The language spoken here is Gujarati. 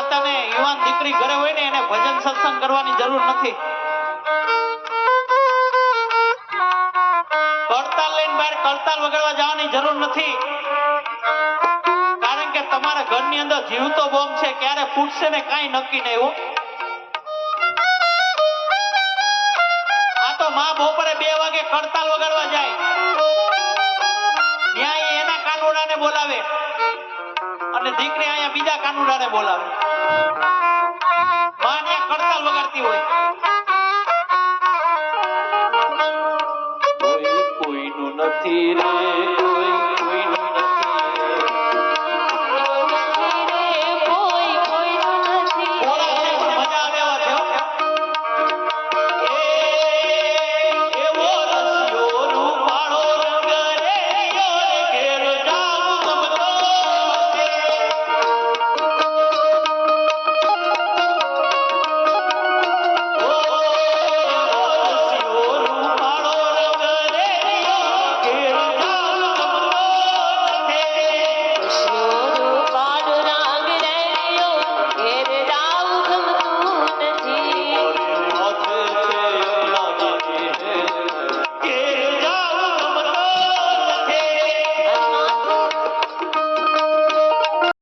માતાને યુવાન દીકરી ઘરે હોય ને એને ભજન સત્સંગ કરવાની જરૂર નથી. કડતાલ લઈને બહાર કડતાલ વગાડવા જવાની જરૂર નથી. કારણ કે તમારા ઘરની અંદર જીવતો બોમ્બ છે, ક્યારે ફૂટશે ને કાંઈ નક્કી નહીં એવું આ તો માં બપોરે બે વાગે કડતાલ વગાડવા જાય. ઈ એના કાનુડાને બોલાવે. અને દીકરી અહીંયા બીજા કાનુડાને બોલાવે. માં ત્યાં કડતાલ વગાડતી હોય. કોઈ કોઈનું નથી રે.